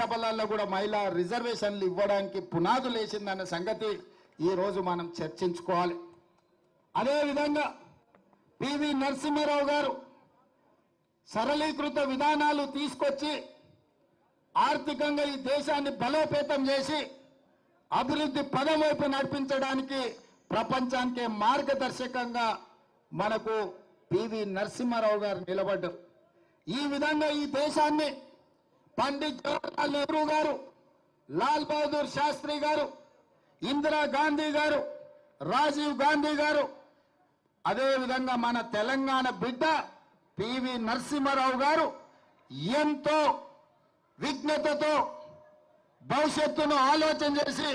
సభలలో కూడా మహిళా రిజర్వేషన్లు ఇవ్వడానికి పునాదులు వేసిందన్న సంగతి ఈరోజు మనం చర్చించుకోవాలి. అదేవిధంగా పివి నరసింహారావు గారు సరళీకృత విధానాలు తీసుకొచ్చి ఆర్థికంగా ఈ దేశాన్ని బలోపేతం చేసి అభివృద్ధి పదం వైపు నడిపించడానికి ప్రపంచానికే మార్గదర్శకంగా మనకు పివి నరసింహారావు గారు నిలబడ్డారు. ఈ విధంగా ఈ దేశాన్ని పండిత్ జవహర్లాల్ నెహ్రూ గారు లాల్ బహదూర్ శాస్త్రి గారు ఇందిరా గాంధీ గారు రాజీవ్ గాంధీ గారు అదేవిధంగా మన తెలంగాణ బిడ్డ పివి నరసింహారావు గారు ఎంతో విఘ్నతతో భవిష్యత్తును ఆలోచన చేసి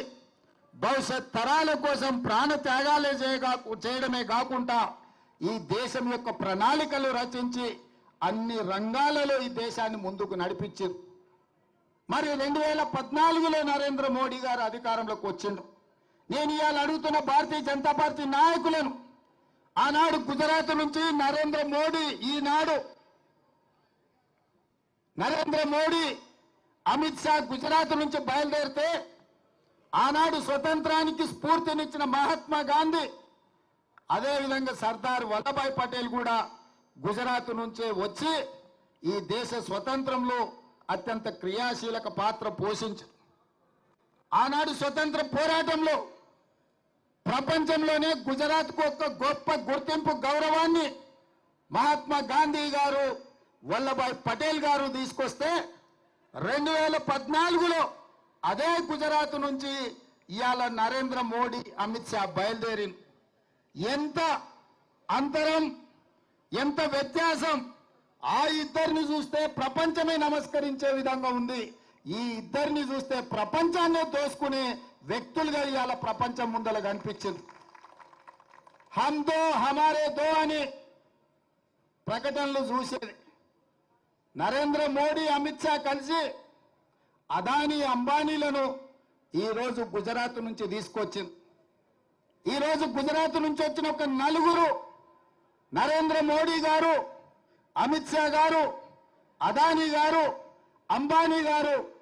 భవిష్యత్ తరాల కోసం ప్రాణ త్యాగాలే చేయగా చేయడమే కాకుండా ఈ దేశం యొక్క ప్రణాళికలు రచించి అన్ని రంగాలలో ఈ దేశాన్ని ముందుకు నడిపించారు. మరి రెండు వేల పద్నాలుగులో నరేంద్ర మోడీ గారు అధికారంలోకి వచ్చిండు నేను ఇవాళ అడుగుతున్న భారతీయ జనతా పార్టీ నాయకులను ఆనాడు గుజరాత్ నుంచి నరేంద్ర మోడీ ఈనాడు నరేంద్ర మోడీ అమిత్ షా గుజరాత్ నుంచి బయలుదేరితే ఆనాడు స్వతంత్రానికి స్ఫూర్తినిచ్చిన మహాత్మా గాంధీ అదేవిధంగా సర్దార్ వల్లభాయ్ పటేల్ కూడా గుజరాత్ నుంచే వచ్చి ఈ దేశ స్వతంత్రంలో అత్యంత క్రియాశీలక పాత్ర పోషించారు ఆనాడు స్వతంత్ర పోరాటంలో ప్రపంచంలోనే గుజరాత్కు ఒక గొప్ప గుర్తింపు గౌరవాన్ని మహాత్మా గాంధీ గారు వల్లభాయ్ పటేల్ గారు తీసుకొస్తే రెండు వేల పద్నాలుగులో అదే గుజరాత్ నుంచి ఇవాళ నరేంద్ర మోడీ అమిత్ షా బయలుదేరి ఎంత అంతరం ఎంత వ్యత్యాసం ఆ ఇద్దరిని చూస్తే ప్రపంచమే నమస్కరించే విధంగా ఉంది. ఈ ఇద్దరిని చూస్తే ప్రపంచాన్ని దోసుకునే వ్యక్తులుగా ఇవాళ ప్రపంచం ముందర కనిపించింది. హమ్ దో హమారే దో అని ప్రకటనలు చూసేది. నరేంద్ర మోడీ అమిత్ షా కలిసి అదానీ అంబానీలను ఈరోజు గుజరాత్ నుంచి తీసుకొచ్చింది. ఈరోజు గుజరాత్ నుంచి వచ్చిన ఒక నలుగురు నరేంద్ర మోడీ గారు అమిత్ షా గారు అదానీ గారు అంబానీ గారు